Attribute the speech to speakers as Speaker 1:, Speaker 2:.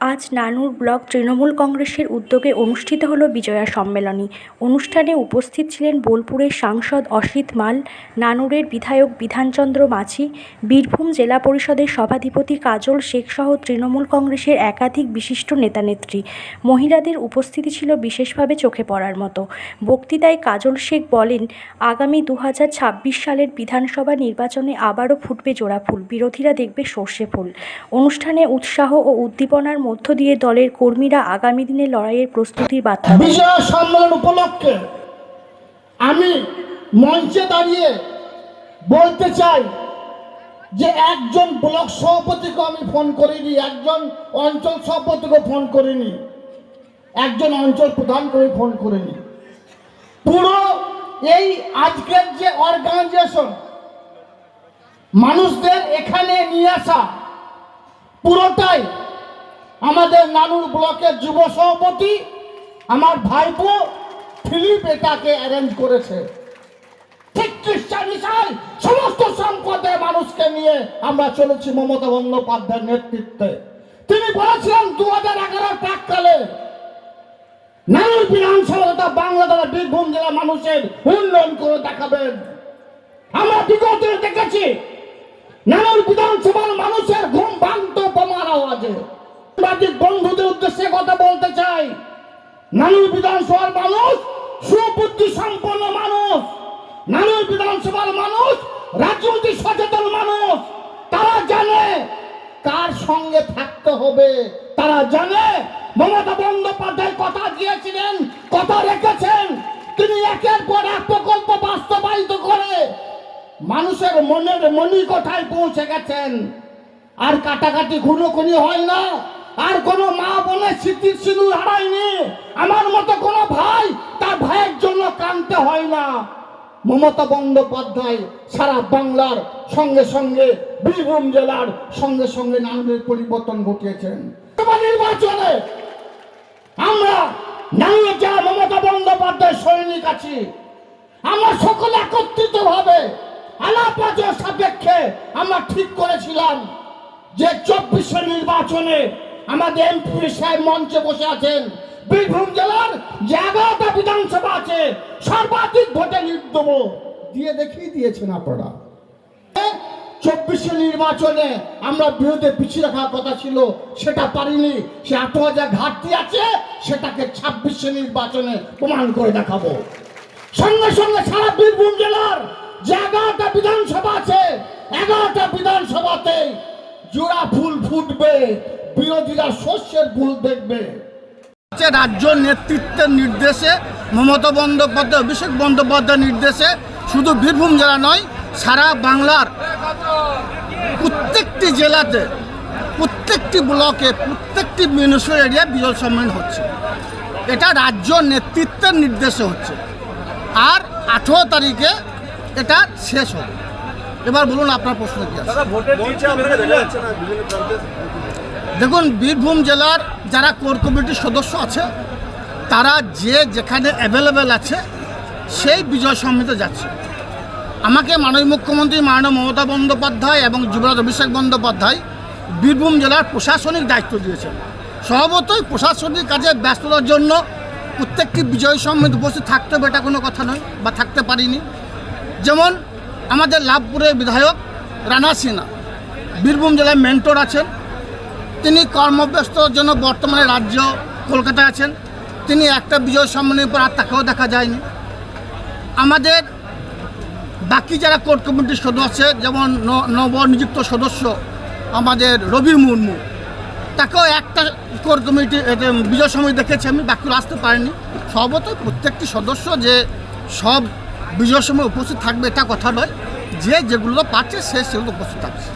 Speaker 1: আজ নানুর ব্লক তৃণমূল কংগ্রেসের উদ্যোগে অনুষ্ঠিত হল বিজয়া সম্মেলনী। অনুষ্ঠানে উপস্থিত ছিলেন বোলপুরের সাংসদ অসিত মাল, নানুরের বিধায়ক বিধানচন্দ্র মাঝি, বীরভূম জেলা পরিষদের সভাধিপতি কাজল শেখসহ তৃণমূল কংগ্রেসের একাধিক বিশিষ্ট নেতানেত্রী। মহিলাদের উপস্থিতি ছিল বিশেষভাবে চোখে পড়ার মতো। বক্তৃতায় কাজল শেখ বলেন, আগামী দু হাজার ছাব্বিশ সালের বিধানসভা নির্বাচনে আবারও ফুটবে জোড়া ফুল, বিরোধীরা দেখবে সর্ষে ফুল। অনুষ্ঠানে উৎসাহ ও উদ্দীপনার মধ্য দিয়ে দলের কর্মীরা আগামী দিনে লড়াইয়ের প্রস্তুতির বার্তা
Speaker 2: বিজয় সম্মেলন উপলক্ষে আমি মঞ্চে দাঁড়িয়ে বলতে চাই যে একজন ব্লক সভাপতিকে আমি ফোন করিনি, একজন অঞ্চল সভাপতিকে ফোন করিনি, একজন অঞ্চল প্রধানকে আমি ফোন করিনি। পুরো এই আজকের যে অর্গানাইজেশন মানুষদের এখানে নিয়ে আসা পুরোটাই আমাদের নানুর ব্লকের যুব সভাপতি, আমার ভাইপো ফিলিপ এটাকে অ্যারেঞ্জ করেছে। ঠিক খ্রিস্টান সমস্ত মানুষকে নিয়ে আমরা চলেছি মমতা বন্দ্যোপাধ্যায়ের নেতৃত্বে। তিনি বলেছিলেন দু হাজার এগারোর প্রাককালে নানুর বিধানসভা তথা বীরভূম জেলা মানুষের উন্নয়ন করে দেখাবেন। আমরা বিগত দেখেছি, নানুর বিধানসভার মানুষের সাংবাদিক বন্ধুদের উদ্দেশ্যে কথা বলতে চাই। নানুর বিধানসভার মানুষ, সুবুদ্ধি সম্পন্ন মানুষ। নানুর বিধানসভার মানুষ, রাজনৈতিক সচেতন মানুষ। তারা জানে কার সঙ্গে থাকতে হবে। তারা জানে মমতা বন্দ্যোপাধ্যায় কথা দিয়েছিলেন, কথা রেখেছেন। তিনি একের পর এক প্রকল্প বাস্তবায়িত করে মানুষের মনের মনি কোঠায় পৌঁছে গেছেন। আর কাটাকাটি খুনোখুনি হয় না। আর কোনো মা বোনের স্মৃতির সিঁদুর হারায়নি। আমার মতো কোনো ভাই তার ভাইয়ের জন্য কানতে হয় না। মমতা বন্দ্যোপাধ্যায় সারা বাংলার সঙ্গে সঙ্গে বীরভূম জেলার সঙ্গে সঙ্গে নামের পরিবর্তন ঘটিয়েছেন। নির্বাচনে আমরা নামের যারা মমতা বন্দ্যোপাধ্যায় সৈনিক আছি, আমরা সকলে একত্রিত ভাবে আলাপ সাপেক্ষে আমরা ঠিক করেছিলাম যে চব্বিশের নির্বাচনে আমাদের এমপি সাহেব মঞ্চে বসে আছেন। বীরভূম জেলার এগারোটা বিধানসভা আছে। সর্বাধিক ভোটে লিড দেবো। দিয়ে দেখিয়ে দিয়েছেন আপনারা। চব্বিশে নির্বাচনে আমরা বিরোধে পিছিয়ে রাখার কথা ছিল সেটা পারিনি। সে আট হাজার ঘাটতি আছে সেটাকে ছাব্বিশে নির্বাচনে প্রমাণ করে দেখাবো। সঙ্গে সঙ্গে সারা বীরভূম জেলার যে এগারোটা বিধানসভা আছে। এগারোটা বিধানসভাতে জোড়া ফুল ফুটবে। বিরোধীরা শস্যের ফুল দেখবে।
Speaker 3: রাজ্য নেতৃত্বের নির্দেশে মমতা বন্দ্যোপাধ্যায় অভিষেক বন্দ্যোপাধ্যায়ের নির্দেশে শুধু বীরভূম জেলা নয় সারা বাংলার প্রত্যেকটি জেলাতে প্রত্যেকটি ব্লকে প্রত্যেকটি মিউনিসিপ্যাল এরিয়া বিজয় সম্মেলন হচ্ছে। এটা রাজ্য নেতৃত্বের নির্দেশে হচ্ছে। আর আঠেরো তারিখে এটা শেষ হবে। এবার বলুন আপনার প্রশ্ন কি আছে? দেখুন, বীরভূম জেলার যারা কোর কমিটির সদস্য আছে, তারা যে যেখানে অ্যাভেলেবেল আছে, সেই বিজয় সম্মিতে যাচ্ছে। আমাকে মাননীয় মুখ্যমন্ত্রী, মাননীয় মমতা বন্দ্যোপাধ্যায় এবং যুবরাজ অভিষেক বন্দ্যোপাধ্যায় বীরভূম জেলার প্রশাসনিক দায়িত্ব দিয়েছেন। স্বভাবতই প্রশাসনিক কাজে ব্যস্ততার জন্য প্রত্যেকটি বিজয় সম্মিত উপস্থিত থাকতে হবে, এটা কোনো কথা নয়, বা থাকতে পারিনি। যেমন আমাদের লাভপুরের বিধায়ক রানা সিনহা, বীরভূম জেলায় মেন্টর আছেন তিনি কর্মব্যস্তর জন্য বর্তমানে রাজ্য কলকাতায় আছেন। তিনি একটা বিজয় সম্মেলনের পর আর তাকেও দেখা যায়নি। আমাদের বাকি যারা কোর্ট কমিটির সদস্য যেমন নবনিযুক্ত সদস্য আমাদের রবি মুর্মু, তাকেও একটা কোর কমিটি বিজয় সমিতি দেখেছি আমি বাকিগুলো আসতে পারিনি। সর্বত প্রত্যেকটি সদস্য যে সব বিজয় সময় উপস্থিত থাকবে, এটা কথা নয়। যে যেগুলো পাচ্ছে সে সেগুলো উপস্থিত থাকছে